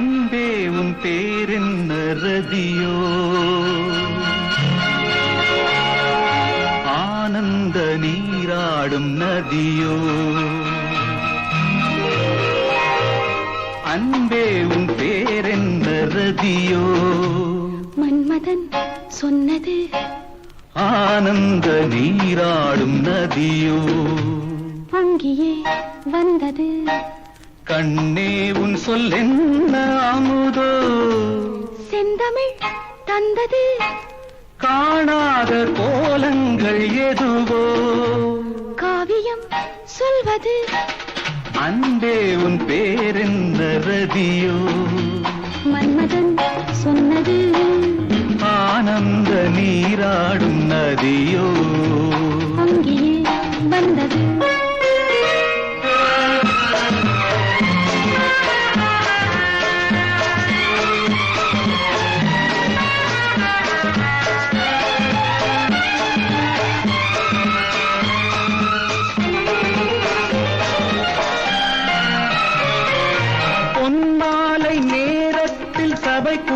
அன்பே உன் பேரென்ன ரதியோ ஆனந்த நீராடும் நதியோ? அன்பே உன் பேரென்ன ரதியோ மன்மதன் சொன்னது. ஆனந்த நீராடும் நதியோ? அங்கேயே வந்தது. கண்ணே உன் சொல்லென்ன அமுதோ செந்தமிழ் தந்தது. காணாத கோலங்கள் எதுவோ? காவியம் சொல்வது. அன்பே உன் பேரென்ன ரதியோ? மன்மதன் சொன்னது. ஆனந்த நீராடும் நதியோ?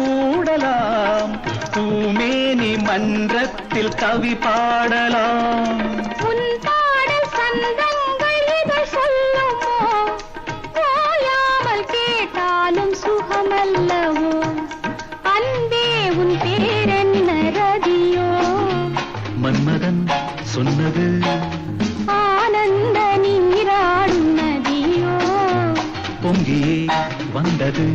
கூடலாம் பூமேனி மன்றத்தில் கவி பாடலாம். மன்மதன் சொன்னது. ஆனந்த நீராடும் நதியோ? பொங்கியே வந்தது.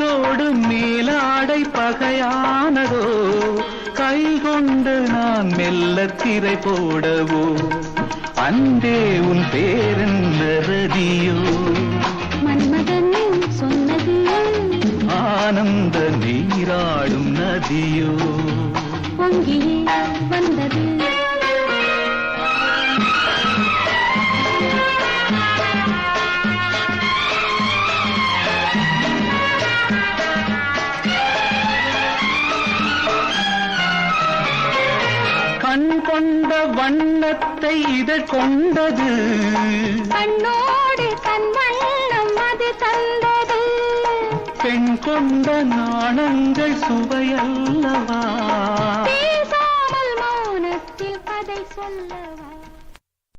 காற்றோடு மேலாடை பகையானதோ? கை கொண்டு நான் மெல்ல திரை போடவோ? அன்பே உன் பேரென்ன ரதியோ மன்மதன் சொன்னது ஆனந்த நீராடும் நதியோ? பொங்கியே கொண்ட வண்ணத்தை இதழ் கொண்டது. கண்ணோடு தன் வண்ணம் அது தந்தது. பெண் கொண்ட நாணங்கள் சுவையல்லவா?